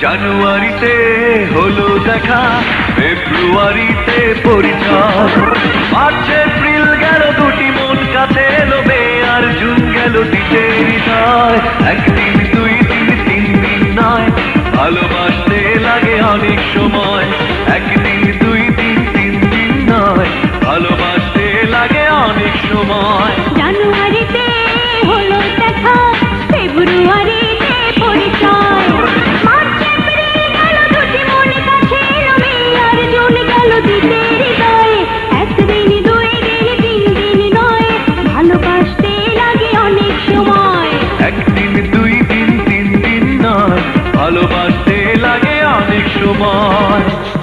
জানুয়ারিতে হলো দেখা, ফেব্রুয়ারিতে পরিচয়। মার্চ, এপ্রিল গেল, দুটি মন কাছে মে আর জুন গেল দিতে হৃদয়। একদিন, দুই দিন, তিন দিন নয়, ভালোবাসতে লাগে অনেক সময়। সময়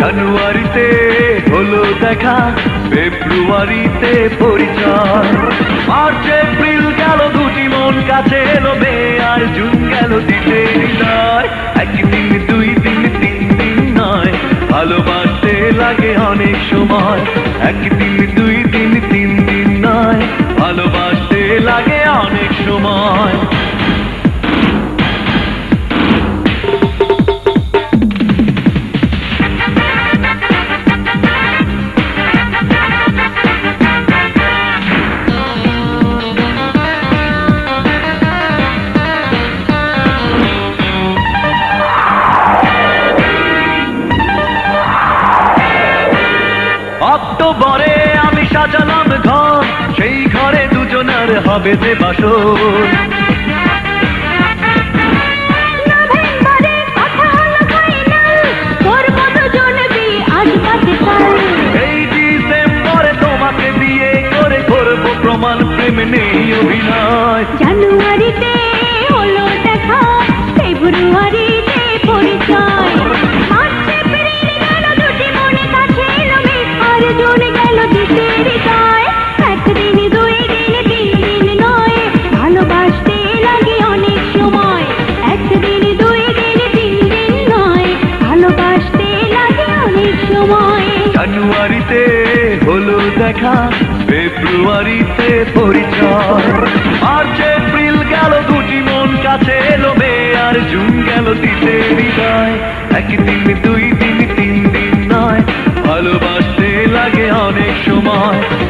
জানুয়ারিতে হলো দেখা, ফেব্রুয়ারিতে পরিচয়। মার্চ, এপ্রিল গেল, দুটি মন কাছে এলো, মে আর জুন গেল দিতে হৃদয় একদিন, দুই দিন, তিন দিন নয়। ভালোবাসতে লাগে অনেক সময়। একদিন, দুই দিন, তিন দিন নয়। ভালোবাসতে লাগে অনেক সময়। অক্টোবরে আমি সাজালাম ঘর সেই ঘরে দুজনের হবে যে বাসর। কাল এই ডিসেম্বরে তোমাকে বিয়ে করে করব প্রমাণ প্রেম নেই অভিনয়। জানুয়ারিতে জানুয়ারিতে হলো দেখা, ফেব্রুয়ারিতে পরিচয়। মার্চ, এপ্রিল গেল দুটি মন কাছে এলো, মে আর জুন গেল দিতে হৃদয়। একদিন দুই দিন, তিন দিন নয়, ভালোবাসতে লাগে অনেক সময়।